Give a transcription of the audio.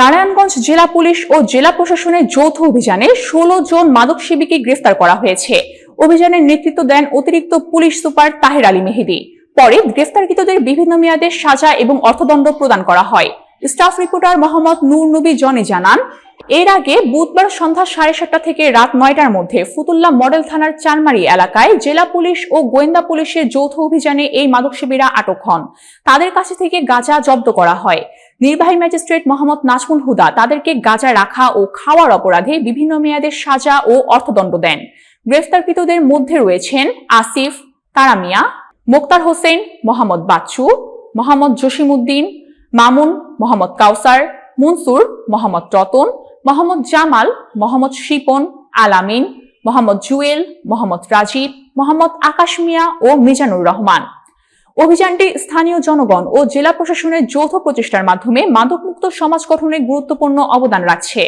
নারায়ণগঞ্জ জেলা পুলিশ ও জেলা প্রশাসনের যৌথ অভিযানে ষোলো জন মাদক সেবীকে গ্রেফতার করা হয়েছে। অভিযানের নেতৃত্ব দেন অতিরিক্ত পুলিশ সুপার তাহের আলী মেহেদি। পরে গ্রেফতারকৃতদের বিভিন্ন মেয়াদের সাজা এবং অর্থদণ্ড প্রদান করা হয়। স্টাফ রিপোর্টার মোহাম্মদ নূর নবী জনে জানান, এর আগে বুধবার সন্ধ্যা সাড়ে সাতটা থেকে রাত নয়টার মধ্যে ফুতুল্লা মডেল থানার চানমারি এলাকায় জেলা পুলিশ ও গোয়েন্দা পুলিশের যৌথ অভিযানে এই মাদকসেবীরা আটক হন। তাদের কাছে থেকে গাঁজা জব্দ করা হয়। নির্বাহী ম্যাজিস্ট্রেট মোহাম্মদ নাজমুল হুদা তাদেরকে গাঁজা রাখা ও খাওয়ার অপরাধে বিভিন্ন মেয়াদের সাজা ও অর্থদণ্ড দেন। গ্রেফতারকৃতদের মধ্যে রয়েছেন আসিফ তারামিয়া মোক্তার হোসেন, মোহাম্মদ বাচ্চু, মোহাম্মদ জসিমউদ্দিন, মামুন, মোহাম্মদ কাউসার, মনসুর, মোহাম্মদ রতন, মোহাম্মদ জামাল, মোহাম্মদ শিপন, আলামিন, মোহাম্মদ জুয়েল, মোহাম্মদ রাজীব, মোহাম্মদ আকাশ মিয়া ও মিজানুর রহমান। অভিযানটি স্থানীয় জনগণ ও জেলা প্রশাসনের যৌথ প্রচেষ্টার মাধ্যমে মাদকমুক্ত সমাজ গঠনে গুরুত্বপূর্ণ অবদান রাখছে।